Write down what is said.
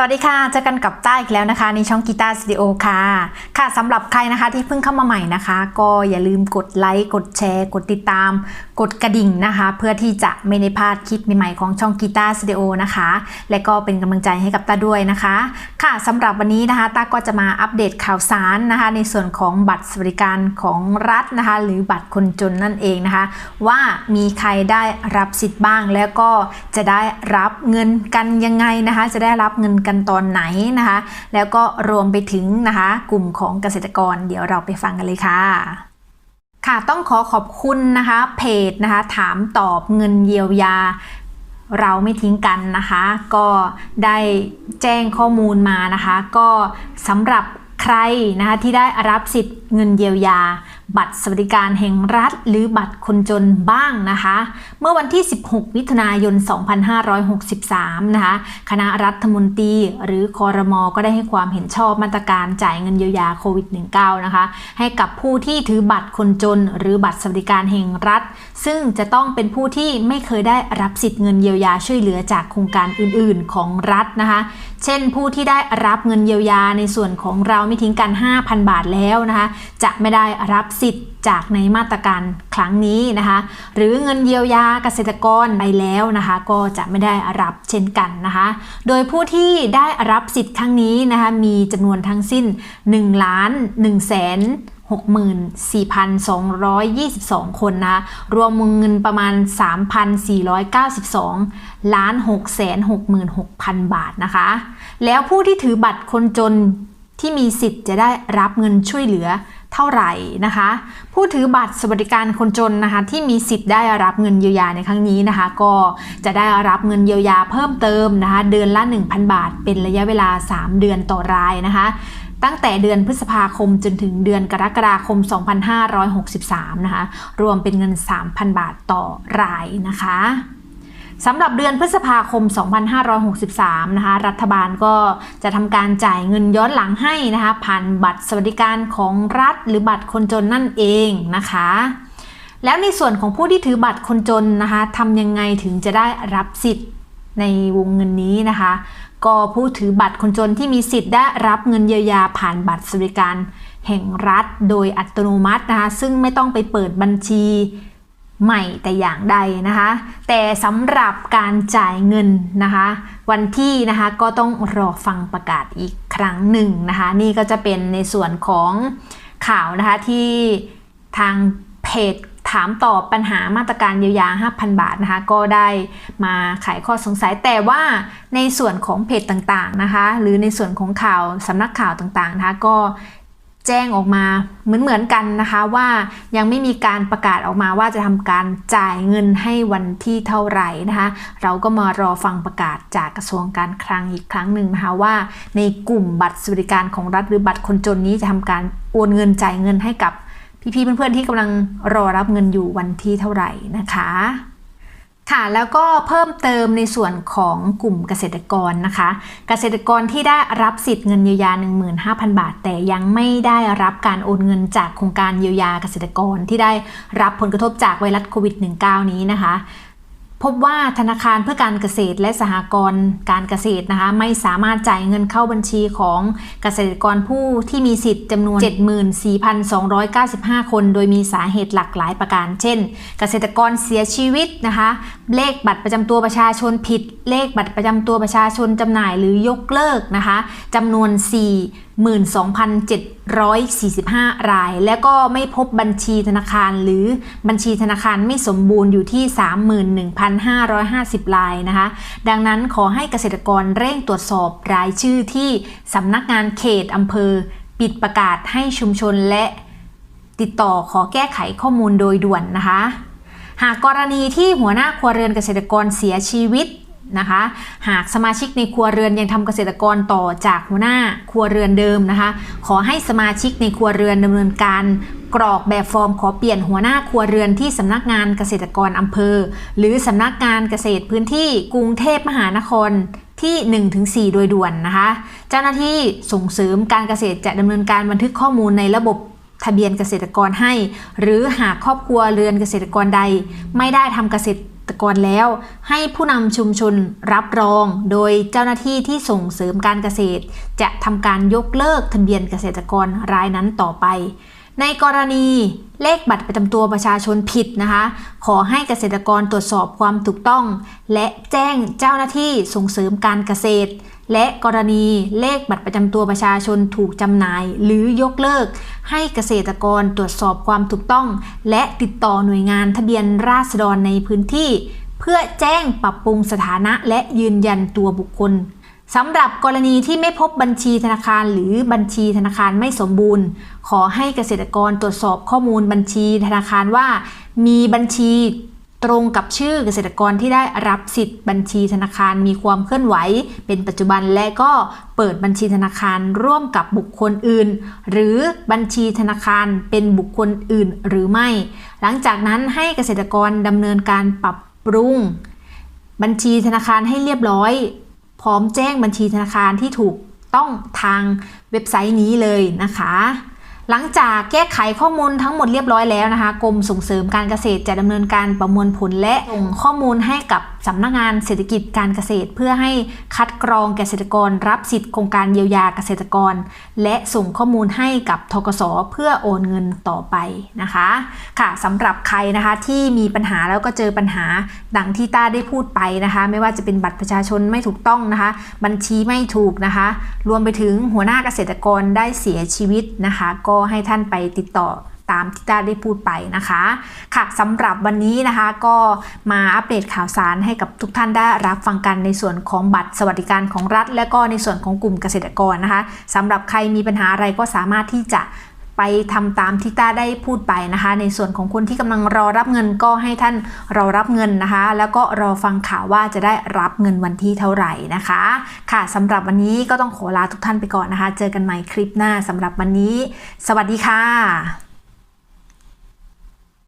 สวัสดีค่ะเจอกันกับต้าอีกแล้วนะคะ ในช่องกีตาร์สตูดิโอค่ะ ค่ะสำหรับใครนะคะที่เพิ่งเข้ามาใหม่นะคะ ก็อย่าลืมกดไลค์กดแชร์ กดติดตาม กดกระดิ่งนะคะ เพื่อที่จะไม่ได้พลาดคลิปใหม่ๆของช่องกีตาร์สตูดิโอนะคะ และก็เป็นกำลังใจให้กับต้าด้วยนะคะ ค่ะสำหรับวันนี้นะคะต้าก็จะมาอัปเดตข่าวสารนะคะ ในส่วนของบัตรสวัสดิการของรัฐนะคะ หรือบัตรคนจนนั่นเองนะคะ ว่ามีใครได้รับสิทธิ์บ้าง แล้วก็จะได้รับเงินกันยังไงนะคะ จะได้รับเงินกันตอนไหนนะคะ แล้วก็รวมไปถึงนะคะ กลุ่มของเกษตรกรเดี๋ยวเราไปฟังกันเลยค่ะค่ะต้องขอขอบคุณนะคะเพจนะคะถามตอบเงินเยียวยา เราไม่ทิ้งกันนะคะ ก็ได้แจ้งข้อมูลมานะคะ ก็สำหรับใครนะคะที่ได้รับสิทธิ์เงินเยียวยา บัตรสวัสดิการแห่งรัฐ หรือบัตรคนจนบ้างนะคะ เมื่อวันที่ 16 มิถุนายน 2563 นะคะ คณะรัฐมนตรีหรือคอรมอก็ได้ให้ความเห็นชอบมาตรการจ่ายเงินเยียวยาโควิด -19 นะคะ ให้กับผู้ที่ถือบัตรคนจน หรือบัตรสวัสดิการแห่งรัฐ ซึ่งจะต้องเป็นผู้ที่ไม่เคยได้รับสิทธิ์เงินเยียวยาช่วยเหลือจากโครงการอื่น ๆ ของรัฐนะคะ เช่น ผู้ที่ได้รับเงินเยียวยาในส่วนของเราไม่ทิ้งกัน 5,000 บาทแล้วนะคะ จะไม่ได้รับสิทธิ์จากในมาตรการครั้งนี้นะคะ หรือเงินเยียวยาเกษตรกรไปแล้วนะคะ ก็จะไม่ได้รับเช่นกันนะคะ โดยผู้ที่ได้รับสิทธิ์ครั้งนี้นะคะมีจำนวนทั้งสิ้น1ล้าน1แสน64,222 คนนะ รวมวงเงินประมาณ 3,492 ล้าน6แสน66,000 บาทนะคะ แล้วผู้ที่ถือบัตรคนจนที่มีสิทธิ์จะได้รับเงินช่วยเหลือ เท่าไหร่นะคะ ผู้ถือบัตรสวัสดิการคนจนนะคะที่มีสิทธิ์ได้รับเงินเยียวยาในครั้งนี้นะคะ ก็จะได้รับเงินเยียวยาเพิ่มเติมนะคะ เดือนละ 1,000 บาท เป็นระยะเวลา 3 เดือนต่อรายนะคะตั้งแต่เดือนพฤษภาคมจนถึงเดือนกรกฎาคม 2563 นะคะ รวมเป็นเงิน 3,000 บาทต่อรายนะคะ สำหรับเดือนพฤษภาคม 2563 นะคะ รัฐบาลก็จะทำการจ่ายเงินย้อนหลังให้นะคะ ผ่านบัตรสวัสดิการของรัฐ หรือบัตรคนจนนั่นเองนะคะ แล้วในส่วนของผู้ที่ถือบัตรคนจนนะคะทำยังไงถึงจะได้รับสิทธิ์ในวงเงินนี้นะคะ ก็ผู้ถือบัตรคนจนที่มีสิทธิ์ได้รับเงินเยียวยาผ่านบัตรสวัสดิการแห่งรัฐโดยอัตโนมัตินะคะ ซึ่งไม่ต้องไปเปิดบัญชี ใหม่แต่อย่างใดนะคะ แต่สำหรับการจ่ายเงินนะคะ วันที่นะคะก็ต้องรอฟังประกาศอีกครั้งหนึ่งนะคะ นี่ก็จะเป็นในส่วนของข่าวนะคะที่ทางเพจถามตอบปัญหามาตรการเยียวยา 5,000 บาทนะคะ ก็ได้มาไขข้อสงสัย แต่ว่าในส่วนของเพจต่างๆนะคะ หรือในส่วนของข่าวสำนักข่าวต่างๆนะคะ ก็ แจ้งออกมาเหมือนๆกันนะคะว่ายังไม่มีการประกาศออกมาว่าจะทำการจ่ายเงินให้วันที่เท่าไหร่นะคะเราก็มารอฟังประกาศจากกระทรวงการคลังอีกครั้งหนึ่งนะคะว่า ในกลุ่มบัตรสวัสดิการของรัฐหรือบัตรคนจนนี้จะทำการโอนเงินจ่ายเงินให้กับพี่ๆเพื่อนๆที่กำลังรอรับเงินอยู่วันที่เท่าไหร่นะคะ ค่ะแล้วก็เพิ่มเติมในส่วนของกลุ่มเกษตรกรนะคะ เกษตรกรที่ได้รับสิทธิ์เงินเยียวยา 15,000 บาท แต่ยังไม่ได้รับการโอนเงินจากโครงการเยียวยาเกษตรกรที่ได้รับผลกระทบจากไวรัสโควิด -19 นี้นะคะ พบว่าธนาคารเพื่อการเกษตรและสหกรณ์การเกษตรนะคะไม่สามารถจ่ายเงินเข้าบัญชีของเกษตรกรผู้ที่มีสิทธิ์จำนวน 74,295 คน โดยมีสาเหตุหลากหลายประการ เช่น เกษตรกรเสียชีวิตนะคะเลขบัตรประจำตัวประชาชนผิด เลขบัตรประจำตัวประชาชนจำหน่ายหรือยกเลิกนะคะจำนวน 42,745 ราย และก็ไม่พบบัญชีธนาคาร หรือบัญชีธนาคารไม่สมบูรณ์อยู่ที่ 31,550 รายนะคะ ดังนั้นขอให้เกษตรกรเร่งตรวจสอบรายชื่อที่สำนักงานเขตอำเภอ ปิดประกาศให้ชุมชนและติดต่อขอแก้ไขข้อมูลโดยด่วนนะคะ หากกรณีที่หัวหน้าครัวเรือนเกษตรกรเสียชีวิต นะคะ หากสมาชิกในครัวเรือนยังทำเกษตรกรต่อจากหัวหน้าครัวเรือนเดิมนะคะ ขอให้สมาชิกในครัวเรือนดำเนินการกรอกแบบฟอร์มขอเปลี่ยนหัวหน้าครัวเรือนที่สำนักงานเกษตรกรอำเภอ หรือสำนักงานเกษตรพื้นที่กรุงเทพมหานครที่ 1-4 โดยด่วนนะคะ เจ้าหน้าที่ส่งเสริมการเกษตรจะดำเนินการบันทึกข้อมูลในระบบทะเบียนเกษตรกรให้ หรือหากครอบครัวเรือนเกษตรกรใด ไม่ได้ทำเกษตร ตะกรแล้ว ให้ผู้นำชุมชนรับรอง โดยเจ้าหน้าที่ที่ส่งเสริมการเกษตร จะทำการยกเลิกทะเบียนเกษตรกรรายนั้นต่อไป ในกรณีเลขบัตรประจำตัวประชาชนผิดนะคะ ขอให้เกษตรกรตรวจสอบความถูกต้อง และแจ้งเจ้าหน้าที่ส่งเสริมการเกษตร และกรณีเลขบัตรประจำตัวประชาชนถูกจำหน่าย หรือยกเลิก ให้เกษตรกรตรวจสอบความถูกต้อง และติดต่อหน่วยงานทะเบียนราษฎรในพื้นที่ เพื่อแจ้งปรับปรุงสถานะและยืนยันตัวบุคคล สำหรับกรณีที่ไม่พบบัญชีธนาคารหรือบัญชีธนาคารไม่สมบูรณ์ ขอให้เกษตรกรตรวจสอบข้อมูลบัญชีธนาคารว่า มีบัญชีตรงกับชื่อเกษตรกรที่ได้รับสิทธิ์บัญชีธนาคารมีความเคลื่อนไหว เป็นปัจจุบันและก็เปิดบัญชีธนาคารร่วมกับบุคคลอื่น หรือบัญชีธนาคารเป็นบุคคลอื่นหรือไม่ หลังจากนั้นให้เกษตรกรดำเนินการปรับปรุง บัญชีธนาคารให้เรียบร้อย พร้อมแจ้งบัญชีธนาคารที่ถูกต้องทางเว็บไซต์นี้เลยนะคะ หลังจากแก้ไขข้อมูลทั้งหมดเรียบร้อยแล้วนะคะ กรมส่งเสริมการเกษตรจะดำเนินการประมวลผลและส่งข้อมูลให้กับ สำนักงานเศรษฐกิจการเกษตร เพื่อให้คัดกรองเกษตรกร รับสิทธิโครงการเยียวยาเกษตรกร และส่งข้อมูลให้กับทกสเพื่อโอนเงินต่อไปนะคะค่ะสำหรับใครนะคะที่มีปัญหาแล้วก็เจอปัญหาดังที่ต้าได้พูดไปนะคะ ไม่ว่าจะเป็นบัตรประชาชนไม่ถูกต้องนะคะ บัญชีไม่ถูกนะคะ รวมไปถึงหัวหน้าเกษตรกรได้เสียชีวิตนะคะ ก็ให้ท่านไปติดต่อ ตามที่ตาได้พูดไปนะคะค่ะสำหรับวันนี้นะคะก็มาอัปเดตข่าวสารให้กับทุกท่านได้รับฟังกันในส่วนของบัตรสวัสดิการของรัฐ และก็ในส่วนของกลุ่มเกษตรกรนะคะสำหรับใครมีปัญหาอะไรก็สามารถที่จะไปทำตามที่ต้าได้พูดไปนะคะ ในส่วนของคนที่กำลังรอรับเงินก็ให้ท่านรอรับเงินนะคะ แล้วก็รอฟังข่าวว่าจะได้รับเงินวันที่เท่าไหร่นะคะ ค่ะสำหรับวันนี้ก็ต้องขอลาทุกท่านไปก่อนนะคะ เจอกันใหม่คลิปหน้าสำหรับวันนี้ สวัสดีค่ะ